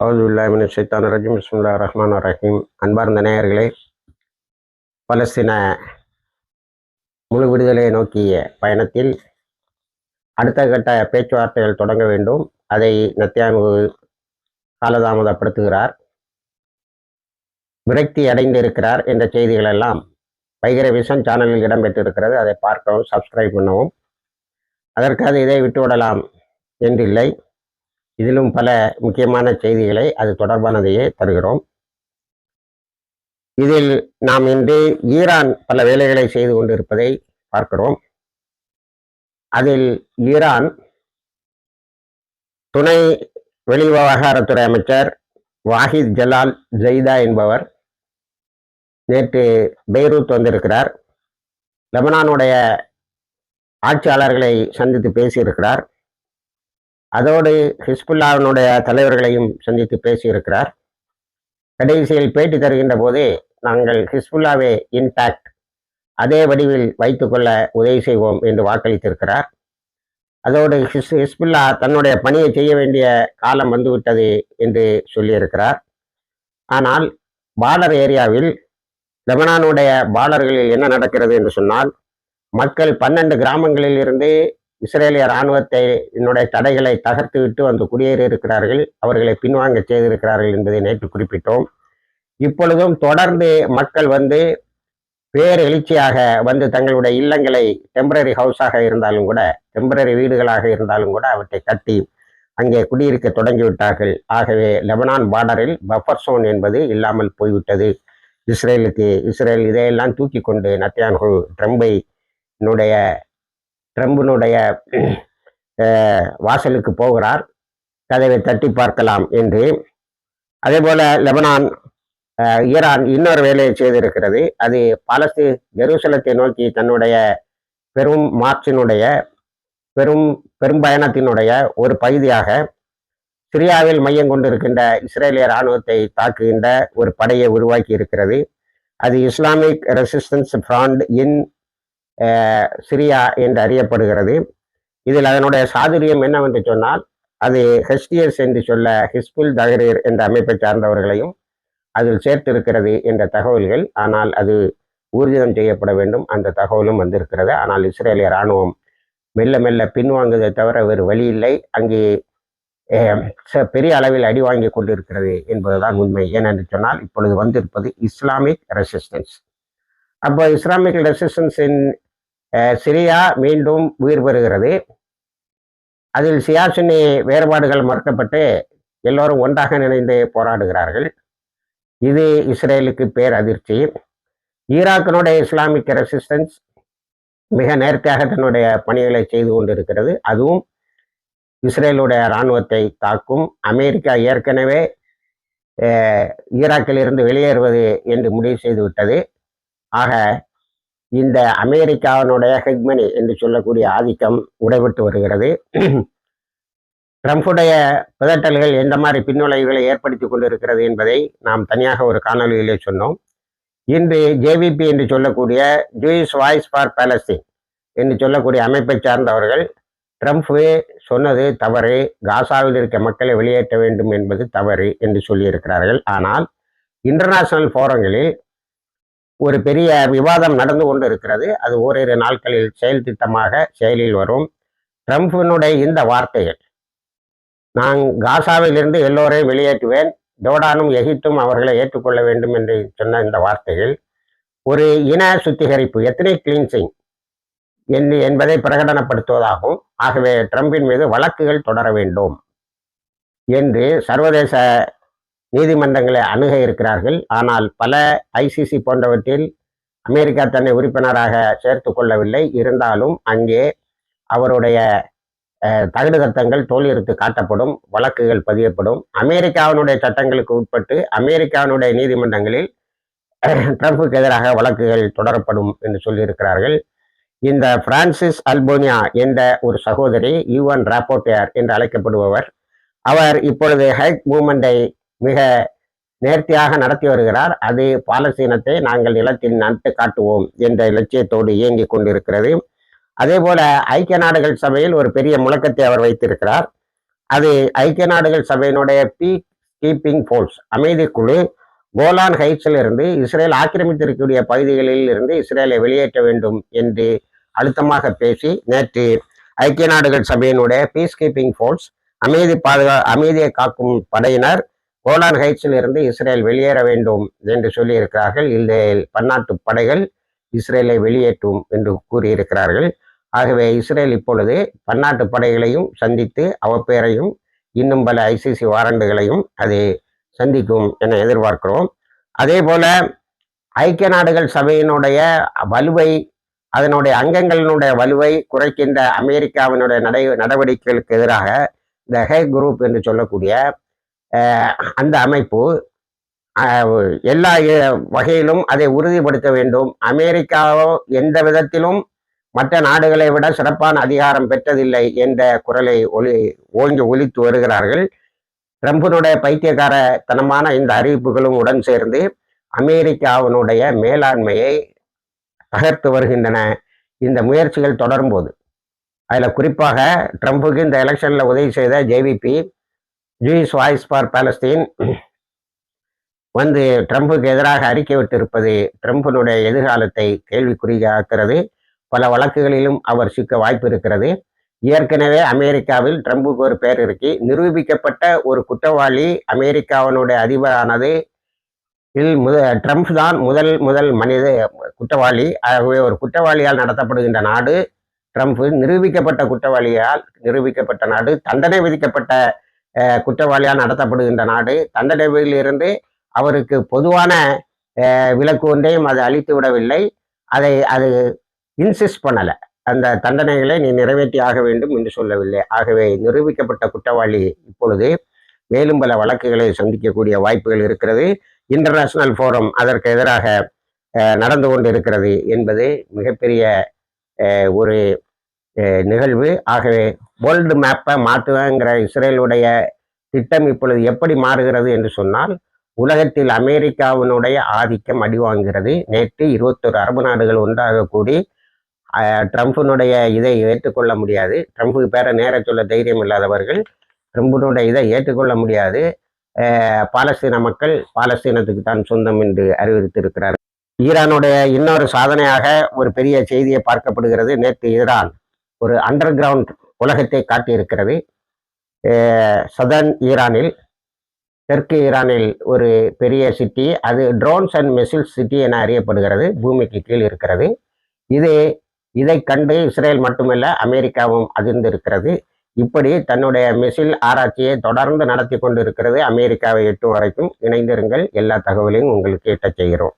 அவுதுல்லாமின் சைத்தான் ரஜிம் இஸ்முல்லா ரஹ்மான் ரஹீம் அன்பார்ந்த நேயர்களே பலஸ்தீன முழு விடுதலையை நோக்கிய பயணத்தில் அடுத்த கட்ட பேச்சுவார்த்தைகள் தொடங்க வேண்டும். அதை நத்தியானு காலதாமதப்படுத்துகிறார். விரக்தி அடைந்திருக்கிறார் என்ற செய்திகள் எல்லாம் வைகர விஷன் சேனலில் இடம்பெற்றிருக்கிறது. அதை பார்க்கவும் சப்ஸ்கிரைப் பண்ணவும். அதற்காக இதை விட்டுவிடலாம் என்றில்லை. இதிலும் பல முக்கியமான செய்திகளை அது தொடர்பானதையே தருகிறோம். இதில் நாம் இன்று ஈரான் பல வேலைகளை செய்து கொண்டிருப்பதை பார்க்கிறோம். அதில் ஈரான் துணை வெளிவிவகாரத்துறை அமைச்சர் வாஹித் ஜலால் ஜெய்தா என்பவர் நேற்று பெய்ரூத் வந்திருக்கிறார். லெபனானுடைய ஆட்சியாளர்களை சந்தித்து பேசியிருக்கிறார். அதோடு ஹிஸ்புல்லாவினுடைய தலைவர்களையும் சந்தித்து பேசியிருக்கிறார். கடைசியில் பேட்டி தருகின்ற போது நாங்கள் ஹிஸ்புல்லாவே இன்டாக்ட் அதே வடிவில் வைத்துக்கொள்ள உதவி செய்வோம் என்று வாக்களித்திருக்கிறார். அதோடு ஹிஸ் ஹிஸ்புல்லா தன்னுடைய பணியை செய்ய வேண்டிய காலம் வந்துவிட்டது என்று சொல்லியிருக்கிறார். ஆனால் பார்டர் ஏரியாவில் லெபனானுடைய பார்டர்களில் என்ன நடக்கிறது என்று சொன்னால் மக்கள் பன்னெண்டு கிராமங்களில் இருந்து இஸ்ரேலிய இராணுவத்தை என்னுடைய தடைகளை தகர்த்து விட்டு வந்து குடியேறி இருக்கிறார்கள் அவர்களை பின்வாங்க செய்திருக்கிறார்கள் என்பதை நேற்று குறிப்பிட்டோம். இப்பொழுதும் தொடர்ந்து மக்கள் வந்து பேர் எழுச்சியாக வந்து தங்களுடைய இல்லங்களை டெம்பரரி ஹவுஸாக இருந்தாலும் கூட டெம்பரரி வீடுகளாக இருந்தாலும் கூட அவற்றை கட்டி அங்கே குடியிருக்க தொடங்கிவிட்டார்கள். ஆகவே லெபனான் பார்டரில் பஃபர் சோன் என்பது இல்லாமல் போய்விட்டது. இஸ்ரேலுக்கு இஸ்ரேல் இதையெல்லாம் தூக்கி கொண்டு நத்தியான்ஹு ட்ரம்பை என்னுடைய ட்ரம்பினுடைய வாசலுக்கு போகிறார். கதவை தட்டி பார்க்கலாம் என்று. அதே போல லெபனான் ஈரான் இன்னொரு வேலையை செய்திருக்கிறது. அது பாலஸ்தீ ஜெருசலத்தை நோக்கி தன்னுடைய பெரும் மார்ச்சினுடைய பெரும் பெரும் பயணத்தினுடைய ஒரு பகுதியாக சிரியாவில் மையம் கொண்டிருக்கின்ற இஸ்ரேலிய இராணுவத்தை தாக்குகின்ற ஒரு படையை உருவாக்கி இருக்கிறது அது Islamic resistance front in Syria என்று அறியப்படுகிறது. இதில் அதனுடைய சாதுரியம் என்னவென்று சொன்னால் அது ஹெஸ்டியஸ் என்று சொல்ல ஹிஸ்புல் தஹரீர் என்ற அமைப்பை சார்ந்தவர்களையும் அதில் சேர்த்திருக்கிறது என்ற தகவல்கள். ஆனால் அது ஊர்ஜிதம் செய்யப்பட வேண்டும் அந்த தகவலும் வந்திருக்கிறது. ஆனால் இஸ்ரேலிய இராணுவம் மெல்ல மெல்ல பின்வாங்குவதை தவிர வேறு வழி இல்லை. அங்கே பெரிய அளவில் அடி வாங்கி கொண்டிருக்கிறது என்பதுதான் உண்மை. ஏனென்று சொன்னால் இப்பொழுது வந்திருப்பது இஸ்லாமிக் ரெசிஸ்டன்ஸ். அப்போ இஸ்லாமிக் ரெசிஸ்டன்ஸின் சிரியா மீண்டும் உயிர் பெறுகிறது. அதில் சியாசினி வேறுபாடுகள் மறுக்கப்பட்டு எல்லோரும் ஒன்றாக நினைந்து போராடுகிறார்கள். இது இஸ்ரேலுக்கு பேர் அதிர்ச்சி. ஈராக்கினுடைய இஸ்லாமிக் ரெசிஸ்டன்ஸ் மிக நேர்த்தியாக தன்னுடைய பணிகளை செய்து கொண்டிருக்கிறது. அதுவும் இஸ்ரேலுடைய இராணுவத்தை தாக்கும். அமெரிக்கா ஏற்கனவே ஈராக்கிலிருந்து வெளியேறுவது என்று முடிவு செய்துவிட்டது ஆக இந்த அமெரிக்காவினுடைய ஹெக்மனி என்று சொல்லக்கூடிய ஆதிக்கம் உடைபட்டு வருகிறது. ட்ரம்புடைய பிதட்டல்கள் எந்த மாதிரி பின்னுளைவுகளை ஏற்படுத்தி கொண்டிருக்கிறது என்பதை நாம் தனியாக ஒரு காணொலியிலே சொன்னோம். இன்று ஜேவிபி என்று சொல்லக்கூடிய ஜூயிஸ் வாய்ஸ் ஃபார் பாலஸ்தீன் என்று சொல்லக்கூடிய அமைப்பை சார்ந்தவர்கள் ட்ரம்ப் சொன்னது தவறு காசாவில் இருக்க மக்களை வெளியேற்ற வேண்டும் என்பது தவறு என்று சொல்லியிருக்கிறார்கள். ஆனால் இன்டர்நேஷனல் ஃபோரங்களில் ஒரு பெரிய விவாதம் நடந்து கொண்டு இருக்கிறது அது ஓரிரு நாட்களில் செயல் திட்டமாக செயலில் வரும். ட்ரம்ப்பினுடைய இந்த வார்த்தைகள் நான் காசாவிலிருந்து எல்லோரையும் வெளியேற்றுவேன். ஜோர்டானும் எகிப்தும் அவர்களை ஏற்றுக்கொள்ள வேண்டும் என்று சொன்ன இந்த வார்த்தைகள் ஒரு இன சுத்திகரிப்பு எத்தனை கிளீன்சிங் என்று என்பதை பிரகடனப்படுத்துவதாகும். ஆகவே ட்ரம்பின் மீது வழக்குகள் தொடர வேண்டும் என்று சர்வதேச நீதிமன்றங்களை அணுக இருக்கிறார்கள். ஆனால் பல ஐசிசி போன்றவற்றில் அமெரிக்கா தன்னை உறுப்பினராக சேர்த்து கொள்ளவில்லை. இருந்தாலும் அங்கே அவருடைய தகுடு தத்தங்கள் தோல்வியறுத்து காட்டப்படும் வழக்குகள் பதியப்படும். அமெரிக்காவினுடைய சட்டங்களுக்கு உட்பட்டு அமெரிக்காவினுடைய நீதிமன்றங்களில் ட்ரம்ப்புக்கு எதிராக வழக்குகள் தொடரப்படும் என்று சொல்லியிருக்கிறார்கள். இந்த பிரான்சிஸ் அல்போனியா என்ற ஒரு சகோதரி யூஎன் ராப்போட்டியார் என்று அழைக்கப்படுபவர். அவர் இப்பொழுது ஹைக் மூமெண்டை மிக நேர்த்தியாக நடத்தி வருகிறார். அது பாலஸ்தீனத்தை நாங்கள் நிலத்தில் நட்டு காட்டுவோம் என்ற இலட்சியத்தோடு இயங்கி கொண்டிருக்கிறது. அதே போல ஐக்கிய நாடுகள் சபையில் ஒரு பெரிய முழக்கத்தை அவர் வைத்திருக்கிறார். அது ஐக்கிய நாடுகள் சபையினுடைய பீக் கீப்பிங் ஃபோர்ஸ் அமைதி குழு. கோலான் ஹைட்ஸில் இருந்து இஸ்ரேல் ஆக்கிரமித்திருக்கக்கூடிய பகுதிகளில் இருந்து இஸ்ரேலை வெளியேற்ற வேண்டும் என்று அழுத்தமாக பேசி நேற்று ஐக்கிய நாடுகள் சபையினுடைய பீஸ் கீப்பிங் ஃபோர்ஸ் அமைதி பாதுகா அமைதியை காக்கும் படையினர் கோலான் ஹைட்ஸில் இருந்து இஸ்ரேல் வெளியேற வேண்டும் என்று சொல்லியிருக்கிறார்கள். இந்த பன்னாட்டு படைகள் இஸ்ரேலை வெளியேற்றும் என்று கூறியிருக்கிறார்கள். ஆகவே இஸ்ரேல் இப்பொழுது பன்னாட்டு படைகளையும் சந்தித்து அவப்பேரையும் இன்னும் பல ஐசிசி வாரண்டுகளையும் அது சந்திக்கும் என எதிர்பார்க்கிறோம். அதே போல ஐக்கிய நாடுகள் சபையினுடைய வலுவை அதனுடைய அங்கங்களினுடைய வலுவை குறைக்கின்ற அமெரிக்காவினுடைய நடை நடவடிக்கைகளுக்கு எதிராக இந்த ஹே குரூப் என்று சொல்லக்கூடிய அந்த அமைப்பு எல்லா வகையிலும் அதை உறுதிப்படுத்த வேண்டும். அமெரிக்காவோ எந்த விதத்திலும் மற்ற நாடுகளை விட சிறப்பான அதிகாரம் பெற்றதில்லை என்ற குரலை ஒலி ஓங்கி ஒலித்து வருகிறார்கள். ட்ரம்பினுடைய பைத்தியக்காரத்தனமான இந்த அறிவிப்புகளும் உடன் சேர்ந்து அமெரிக்காவினுடைய மேலாண்மையை தகர்த்து வருகின்றன இந்த முயற்சிகள் தொடரும்போது. அதில் குறிப்பாக ட்ரம்புக்கு இந்த எலெக்ஷனில் உதவி செய்த JVP Jewish voice for Palestine வந்து ட்ரம்புக்கு எதிராக அறிக்கை விட்டிருப்பது ட்ரம்பினுடைய எதிர்காலத்தை கேள்விக்குறியாக்கிறது பல வழக்குகளிலும் அவர் சிக்க வாய்ப்பு இருக்கிறது. ஏற்கனவே அமெரிக்காவில் ட்ரம்புக்கு ஒரு பேர் இருக்கு. நிரூபிக்கப்பட்ட ஒரு குற்றவாளி அமெரிக்காவினுடைய அதிபரானது இல் முத ட்ரம்ப் தான் முதல் முதல் மனித குற்றவாளி. ஆகவே ஒரு குற்றவாளியால் நடத்தப்படுகின்ற நாடு ட்ரம்ப் நிரூபிக்கப்பட்ட குற்றவாளியால் நிரூபிக்கப்பட்ட நாடு. தண்டனை விதிக்கப்பட்ட குற்றவாளியால் நடத்தப்படுகின்ற நாடு. தண்டனையிலிருந்து அவருக்கு பொதுவான விலக்கு ஒன்றையும் அது அளித்து விடவில்லை. அதை அது இன்சிஸ்ட் பண்ணலை. அந்த தண்டனைகளை நீ நிறைவேற்றி ஆக வேண்டும் என்று சொல்லவில்லை. ஆகவே நிரூபிக்கப்பட்ட குற்றவாளி இப்பொழுது மேலும் பல வழக்குகளை சந்திக்கக்கூடிய வாய்ப்புகள் இருக்கிறது. இன்டர்நேஷனல் ஃபோரம் அதற்கு எதிராக நடந்து கொண்டு இருக்கிறது என்பது மிகப்பெரிய ஒரு நிகழ்வு. ஆகவே வேர்ல்டு மேப்பை மாற்றுவேங்கிற இஸ்ரேலுடைய திட்டம் இப்பொழுது எப்படி மாறுகிறது என்று சொன்னால் உலகத்தில் அமெரிக்காவினுடைய ஆதிக்கம் அடிவாங்கிறது நேற்று இருபத்தொரு அரபு நாடுகள் ஒன்றாக கூடி ட்ரம்ப்பினுடைய இதை ஏற்றுக்கொள்ள முடியாது. ட்ரம்ப்புக்கு பேர நேர சொல்ல தைரியம் இல்லாதவர்கள் ட்ரம்பினுடைய இதை ஏற்றுக்கொள்ள முடியாது. பாலஸ்தீன மக்கள் பாலஸ்தீனத்துக்கு தான் சொந்தம் என்று அறிவித்திருக்கிறார் ஈரானுடைய இன்னொரு சாதனையாக ஒரு பெரிய செய்தியை பார்க்கப்படுகிறது. நேற்று ஈரான் ஒரு அண்டர் கிரவுண்ட் உலகத்தை காட்டியிருக்கிறது சதர்ன் ஈரானில் தெற்கு ஈரானில் ஒரு பெரிய சிட்டி அது ட்ரோன்ஸ் அண்ட் மிசில்ஸ் சிட்டி என அறியப்படுகிறது பூமிக்கு கீழ் இருக்கிறது. இது இதை கண்டு இஸ்ரேல் மட்டுமல்ல அமெரிக்காவும் அதிர்ந்திருக்கிறது. இப்படி தன்னுடைய மிசில் ஆராய்ச்சியை தொடர்ந்து நடத்தி கொண்டு இருக்கிறது அமெரிக்காவை எட்டும் வரைக்கும் இணைந்திருங்கள். எல்லா தகவலையும் உங்களுக்கு எட்டச் செய்கிறோம்.